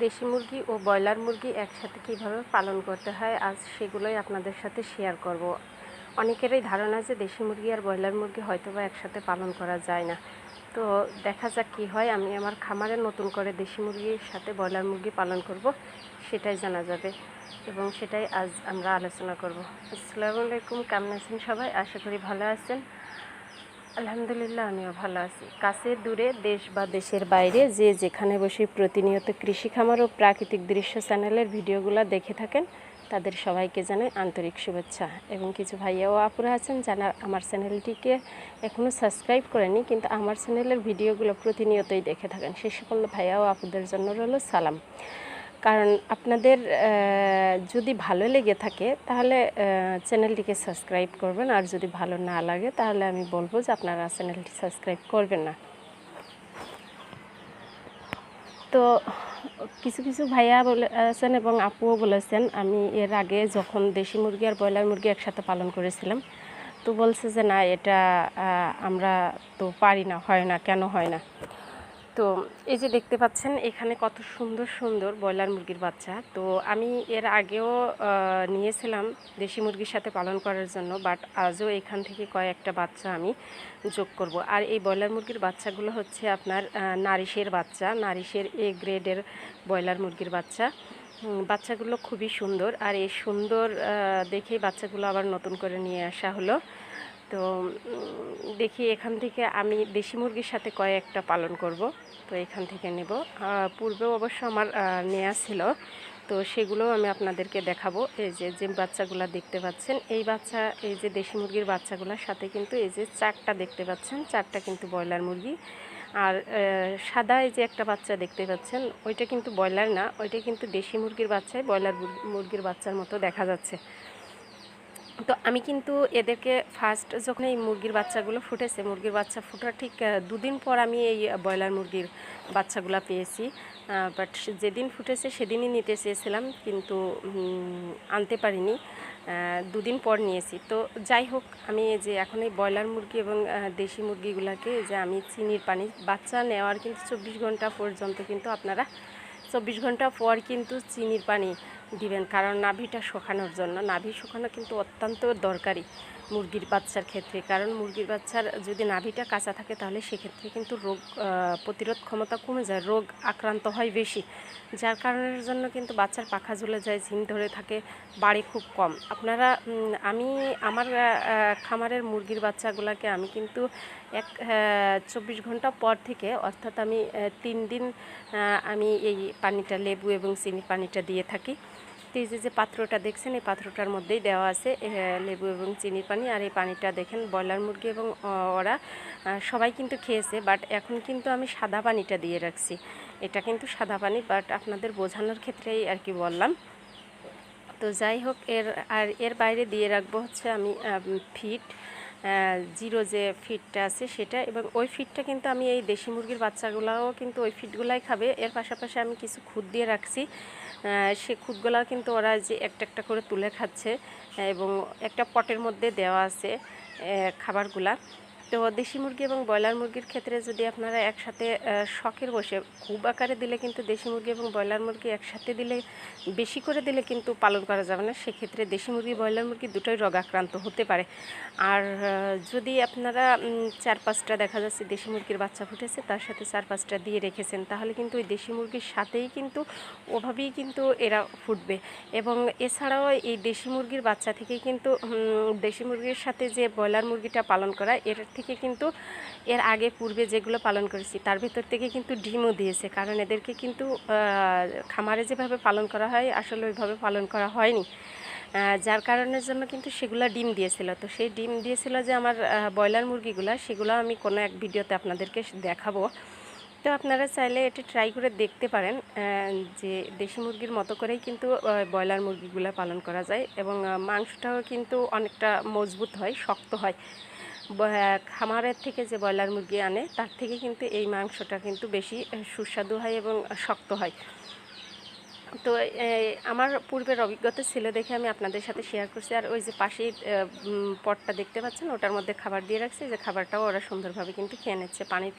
দেশি মুরগি ও ব্রয়লার মুরগি একসাথে কীভাবে পালন করতে হয়, আজ সেগুলোই আপনাদের সাথে শেয়ার করব। অনেকেরই ধারণা যে দেশি মুরগি আর ব্রয়লার মুরগি হয়তো বা একসাথে পালন করা যায় না। তো দেখা যাক কী হয়, আমি আমার খামারে নতুন করে দেশি মুরগির সাথে ব্রয়লার মুরগি পালন করব, সেটাই জানা যাবে এবং সেটাই আজ আমরা আলোচনা করব। আসসালামু আলাইকুম, কেমন আছেন সবাই? আশা করি ভালো আছেন। আলহামদুলিল্লাহ, আমিও ভালো আছি। কাছে, দূরে, দেশ বা দেশের বাইরে যে যেখানে বসে প্রতিনিয়ত কৃষি খামার ও প্রাকৃতিক দৃশ্য চ্যানেলের ভিডিওগুলো দেখে থাকেন, তাদের সবাইকে জানাই আন্তরিক শুভেচ্ছা। এবং কিছু ভাইয়া ও আপুরা আছেন যারা আমার চ্যানেলটিকে এখনও সাবস্ক্রাইব করেনি, কিন্তু আমার চ্যানেলের ভিডিওগুলো প্রতিনিয়তই দেখে থাকেন। সে সকল ভাইয়া ও আপুদের জন্য রইল সালাম। কারণ আপনাদের যদি ভালো লেগে থাকে, তাহলে চ্যানেলটিকে সাবস্ক্রাইব করবেন। আর যদি ভালো না লাগে, তাহলে আমি বলব যে আপনারা চ্যানেলটি সাবস্ক্রাইব করবেন না। তো, কিছু কিছু ভাইয়া বলেছেন এবং আপুও বলেছেন, আমি এর আগে যখন দেশি মুরগি আর ব্রয়লার মুরগি একসাথে পালন করেছিলাম, তো বলছে যে না, এটা আমরা তো পারি না, হয় না, কেন হয় না? তো এই যে দেখতে পাচ্ছেন, এখানে কত সুন্দর সুন্দর ব্রয়লার মুরগির বাচ্চা। তো আমি এর আগেও নিয়েছিলাম দেশি মুরগির সাথে পালন করার জন্য, বাট আজও এখান থেকে কয়েকটা বাচ্চা আমি যোগ করব। আর এই ব্রয়লার মুরগির বাচ্চাগুলো হচ্ছে আপনার নারিশের বাচ্চা। নারিশের এ গ্রেডের ব্রয়লার মুরগির বাচ্চা। বাচ্চাগুলো খুবই সুন্দর। আর এই সুন্দর দেখেই বাচ্চাগুলো আবার নতুন করে নিয়ে আসা হলো। তো দেখি এখান থেকে আমি দেশি মুরগির সাথে কয়েকটা পালন করব, তো এখান থেকে নেব। পূর্বেও অবশ্য আমার নেয়া ছিল, তো সেগুলোও আমি আপনাদেরকে দেখাবো। এই যে যে বাচ্চাগুলো দেখতে পাচ্ছেন, এই বাচ্চা, এই যে দেশি মুরগির বাচ্চাগুলোর সাথে কিন্তু এই যে চারটা দেখতে পাচ্ছেন, চারটা কিন্তু ব্রয়লার মুরগি। আর সাদা এই যে একটা বাচ্চা দেখতে পাচ্ছেন, ওইটা কিন্তু ব্রয়লার না, ওইটা কিন্তু দেশি মুরগির বাচ্চায় ব্রয়লার মুরগির বাচ্চার মতো দেখা যাচ্ছে। তো আমি কিন্তু এদেরকে ফার্স্ট যখন এই মুরগির বাচ্চাগুলো ফুটেছে, মুরগির বাচ্চা ফোটার ঠিক দুদিন পর আমি এই ব্রয়লার মুরগির বাচ্চাগুলো পেয়েছি। বাট যেদিন ফুটেছে সেদিনই নিতে চেয়েছিলাম, কিন্তু আনতে পারিনি। দুদিন পর নিয়েছি। তো যাই হোক, আমি যে এখন এই ব্রয়লার মুরগি এবং দেশি মুরগিগুলোকে যে আমি চিনির পানি, বাচ্চা নেওয়ার কিন্তু চব্বিশ ঘণ্টা পর্যন্ত কিন্তু আপনারা, চব্বিশ ঘণ্টা পর কিন্তু চিনির পানি দিবেন, কারণ নাভিটা শুকানোর জন্য। নাভি শুকানো কিন্তু অত্যন্ত দরকারি মুরগির বাচ্চার ক্ষেত্রে। কারণ মুরগির বাচ্চার যদি নাভিটা কাঁচা থাকে, তাহলে সেক্ষেত্রে কিন্তু রোগ প্রতিরোধ ক্ষমতা কমে যায়, রোগ আক্রান্ত হয় বেশি। যার কারণের জন্য কিন্তু বাচ্চার পাখা ঝুলে যায়, ঝিম ধরে থাকে, বাড়ে খুব কম। আপনারা আমি, আমার খামারের মুরগির বাচ্চাগুলোকে আমি কিন্তু এক চব্বিশ ঘণ্টা পর থেকে, অর্থাৎ আমি তিন দিন আমি এই পানিটা, লেবু এবং চিনি পানিটা দিয়ে থাকি। তো এই যে পাত্রটা দেখছেন, এই পাত্রটার মধ্যেই দেওয়া আছে লেবু এবং চিনির পানি। আর এই পানিটা দেখেন, ব্রয়লার মুরগি এবং ওরা সবাই কিন্তু খেয়েছে, বাট এখন কিন্তু আমি সাদা পানিটা দিয়ে রাখছি। এটা কিন্তু সাদা পানি, বাট আপনাদের বোঝানোর ক্ষেত্রেই আর কি বললাম। তো যাই হোক, এর, আর এর বাইরে দিয়ে রাখব হচ্ছে আমি, ফিট। জিরো যে ফিটটা আছে সেটা, এবং ওই ফিটটা কিন্তু আমি এই দেশি মুরগির বাচ্চাগুলোও কিন্তু ওই ফিটগুলাই খাবে। এর পাশাপাশি আমি কিছু খুদ দিয়ে রাখছি। সে খুদগুলাও কিন্তু ওরা যে একটা একটা করে তুলে খাচ্ছে, এবং একটা পটের মধ্যে দেওয়া আছে খাবারগুলা। তো দেশি মুরগি এবং ব্রয়লার মুরগির ক্ষেত্রে যদি আপনারা একসাথে শখের বসে খুব আকারে দিলে কিন্তু দেশি মুরগি এবং ব্রয়লার মুরগি একসাথে দিলে, বেশি করে দিলে কিন্তু পালন করা যাবে না। সেক্ষেত্রে দেশি মুরগি, ব্রয়লার মুরগি দুটোই রোগাক্রান্ত হতে পারে। আর যদি আপনারা চার পাঁচটা দেখা যাচ্ছে দেশি মুরগির বাচ্চা ফুটেছে, তার সাথে চার পাঁচটা দিয়ে রেখেছেন, তাহলে কিন্তু ওই দেশি মুরগির সাথেই কিন্তু ওভাবেই কিন্তু এরা ফুটবে। এবং এছাড়াও এই দেশি মুরগির বাচ্চা থেকেই কিন্তু দেশি মুরগির সাথে যে ব্রয়লার মুরগিটা পালন করা, এর থেকে কিন্তু এর আগে পূর্বে যেগুলো পালন করেছি, তার ভেতর থেকে কিন্তু ডিমও দিয়েছে। কারণ এদেরকে কিন্তু খামারে যেভাবে পালন করা হয়, আসলে ওইভাবে পালন করা হয়নি। যার কারণের জন্য কিন্তু সেগুলো ডিম দিয়েছিল। তো সেই ডিম দিয়েছিল যে আমার ব্রয়লার মুরগিগুলো, সেগুলো আমি কোনো এক ভিডিওতে আপনাদেরকে দেখাবো। তো আপনারা চাইলে এটা ট্রাই করে দেখতে পারেন যে দেশি মুরগির মতো করেই কিন্তু ব্রয়লার মুরগিগুলো পালন করা যায়। এবং মাংসটাও কিন্তু অনেকটা মজবুত হয়, শক্ত হয়। খামারের থেকে যে ব্রয়লার মুরগি আনে, তার থেকে কিন্তু এই মাংসটা কিন্তু বেশি সুস্বাদু হয় এবং শক্ত হয়। তো আমার পূর্বের অভিজ্ঞতা ছিল দেখে আমি আপনাদের সাথে শেয়ার করছি। আর ওই যে পাশে পটটা দেখতে পাচ্ছেন, ওটার মধ্যে খাবার দিয়ে রাখছি। যে খাবারটাও ওরা সুন্দরভাবে কিন্তু খেয়ে নিচ্ছে। পানির